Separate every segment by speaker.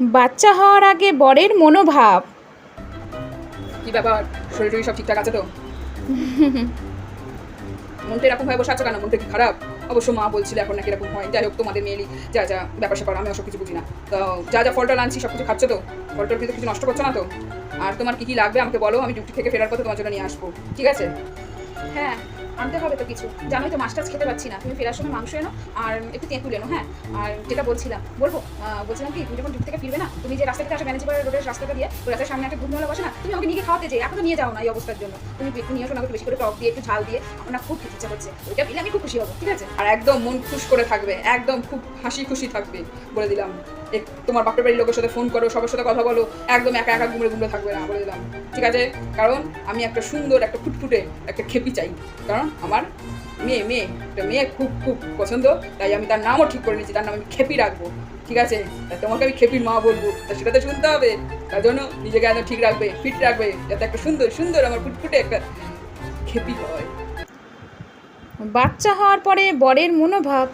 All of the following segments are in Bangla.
Speaker 1: বাচ্চা হওয়ার আগে বরের মনোভাব।
Speaker 2: কি ব্যাপার? শরীর টরীর সব ঠিকঠাক আছে তো? মনটা এরকম হয়ে বসে আছো কেন? মনটা কি খারাপ? অবশ্য মা বলছিল এখন নাকি এরকম হয়। যাই হোক তোমাদের মেয়েলি যা যা ব্যাপার স্যাপার আমি ওসব কিছু বুঝি না। তো যা যা ফলটা আনছি সব কিছু খাচ্ছ তো? ফলটার কিন্তু কিছু নষ্ট করছ না তো? আর তোমার কি কি লাগবে আমাকে বলো আমি ডিউটি থেকে ফেরার পথে তোমার জন্য নিয়ে আসব। ঠিক আছে?
Speaker 3: হ্যাঁ। আনতে হবে তো কিছু। জানোই তো মাছ টাছ খেতে পাচ্ছি না। তুমি ফেরার সময় মাংস এনো আর একটু তেঁতুল এনো হ্যাঁ? আর যেটা বলছিলাম, বলব বলছিলাম কি, তুমি যখন ডিউটি থেকে ফিরবে না, তুমি যে রাস্তা থেকে আসো ম্যানেজার রোডের রাস্তাটা দিয়ে, ওই রাস্তার সামনে একটা ঘুমনেওয়ালা বসে না, তুমি আমাকে নিয়ে খাওয়াতে যাই এখন নিয়ে যাও না এই অবস্থার জন্য। তুমি একটু নিয়ে আসো না বেশি করে টক দিয়ে, একটু ঝাল দিয়ে, আমার খুব খেতে ইচ্ছা করছে। ওইটা পেলে আমি খুব খুশি হব, ঠিক আছে?
Speaker 2: আর একদম মন খুশ করে থাকবে, একদম খুব হাসি খুশি থাকবে, বলে দিলাম। তোমার বাপের বাড়ির লোকের সাথে ফোন করো, সবার সাথে কথা বলো, একদম একা একা ঘুমড়ে ঘুমড়ে থাকবে না, বলে দিলাম। ঠিক আছে? কারণ আমি একটা সুন্দর, একটা ফুটফুটে একটা খেপি চাই। কারণ আমার মেয়ে মেয়ে একটা মেয়ে খুব খুব পছন্দ। তাই আমি তার নামও ঠিক করে নিয়েছি তার নাম আমি খেপি রাখব ঠিক আছে? তা তোমাকে আমি খেপির মা বলব তা সেটা তো শুনতে হবে। তার জন্য নিজেকে একদম ঠিক রাখবে ফিট রাখবে যাতে একটা সুন্দর সুন্দর আমার ফুটফুটে একটা খেপি হয়।
Speaker 1: বাচ্চা হওয়ার পরে বরের মনোভাব।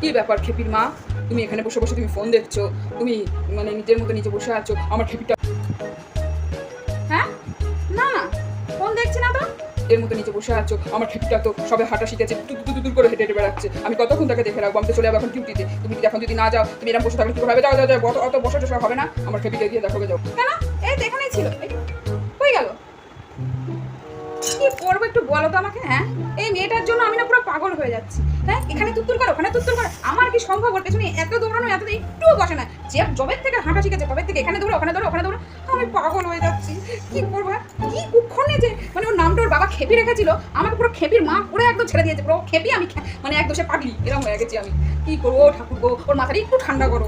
Speaker 2: কি ব্যাপার খেপির মা? তুমি এখানে বসে বসে তুমি ফোন দেখছ তুমি মানে নিজের মতো নিজে বসে আছো আমার খেপিটা
Speaker 3: হ্যাঁ? না না ফোন দেখছি না তো।
Speaker 2: এর মতো নিচে বসে আছো, আমার খেপিটা তো সবে হাঁটা শিখেছে তু তু তু তু করে হেঁটে হেঁটে বেড়াচ্ছে। আমি কতক্ষণ তাকে দেখে রাখব? আমি তো চলে যাব এখন ডিউটিতে তুমি এখন যদি না যাও, তুমি এরকম বসে থাকলে কি হবে? যাও যাও যাও অত বসে টসা হবে না। আমার খেপিটা দিয়ে দেখো যাও
Speaker 3: কেন? ছিল। কই গেল? কি করব একটু বলো তো আমাকে হ্যাঁ? এই মেয়েটার জন্য আমি না পুরো পাগল হয়ে যাচ্ছি। হ্যাঁ? এখানে তুত্তুর করো, ওখানে তুত্তুর করো। আমার কি সম্ভব? ওর পেছনে এত দৌড়ানো, এত একটুও বসে না। যে জবের থেকে হাঁটা শিখেছে, তবে থেকে এখানে দৌড়ো, ওখানে দৌড়ো ওখানে দৌড়ো। আমি পাগল হয়ে যাচ্ছি। কি করব? হ্যাঁ? কি কুক্ষণে যে মানে ওর নামটা ওর বাবা খেপি রেখেছিল, আমাকে পুরো খেপির মা পুরো একদম ছেড়ে দিয়েছে, পুরো খেপি আমি মানে একদম সে পাগলি, এরকম হয়ে গেছি আমি। কি করব ঠাকুর গো ওর মাথাটা একটু ঠান্ডা করো।